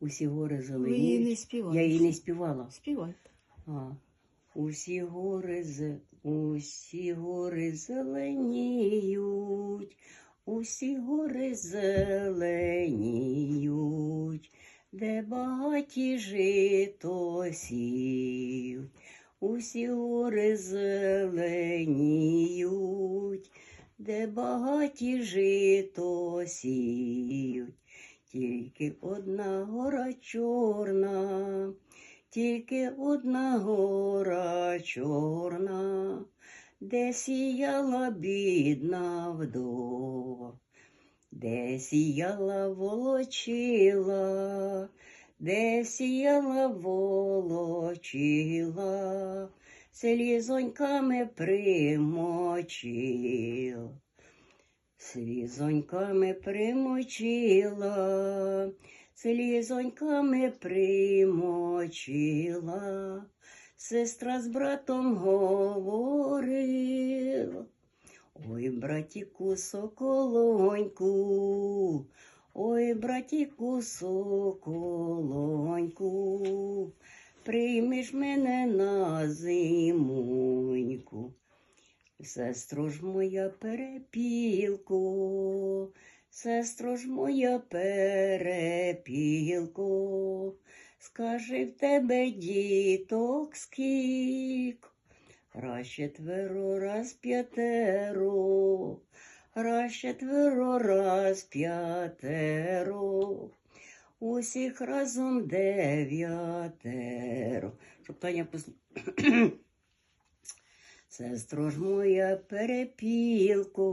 Усі гори Ви її не співали. Я її не співала. Співайте. А. Усі гори з усі гори зеленіють, усі гори зеленіють, де багаті жито сіють, усі гори зеленіють, де багаті жито сіють, тільки одна гора чорна. Тільки одна гора чорна, де сіяла бідна вдова, де сіяла волочила, де сіяла волочила, слізоньками примочила, слізоньками примочила слізоньками примочила, сестра з братом говорила. Ой, братіку, соколоньку, ой, братіку, соколоньку, приймеш мене на зимоньку. Сестро ж моя перепілко, сестро ж моя перепілко, скажи в тебе діток скілько, раз четверо, раз п'ятеро, раз четверо, раз п'ятеро, усіх разом дев'ятеро. Щоб Таня послухала. Сестро ж моя перепілко,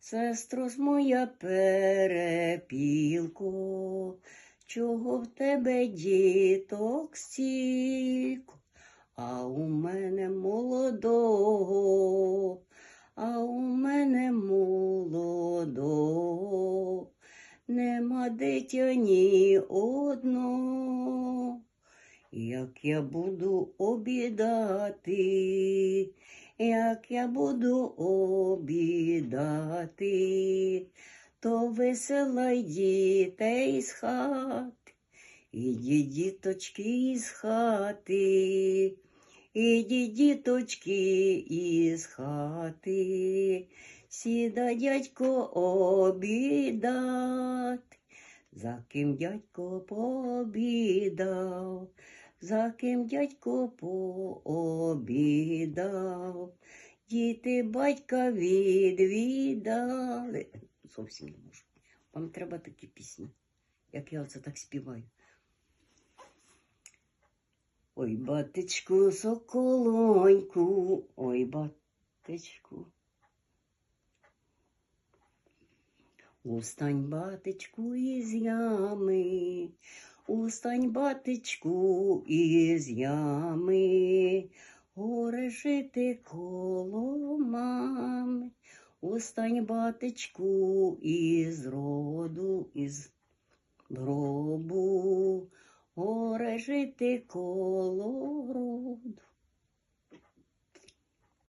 сестро ж моя перепілко, чого в тебе діток стілько, а у мене молодого, а у мене молодого, нема дитя ні одного. Як я буду обідати, як я буду обідати, то веселай дітей з хати, ідіть діточки із хати, ідіть діточки із хати, сіда дядько обідати, за ким дядько пообідав за ким дядько пообідав, діти батька відвідали. Зовсім не можу. Вам треба такі пісні, як я оце так співаю. Ой, батечку, соколоньку, ой, батечку. Устань, батечку, із ями, Устань, батечку, із ями, горе жити коло мами. Устань, батечку, із роду, із гробу, горе жити коло роду.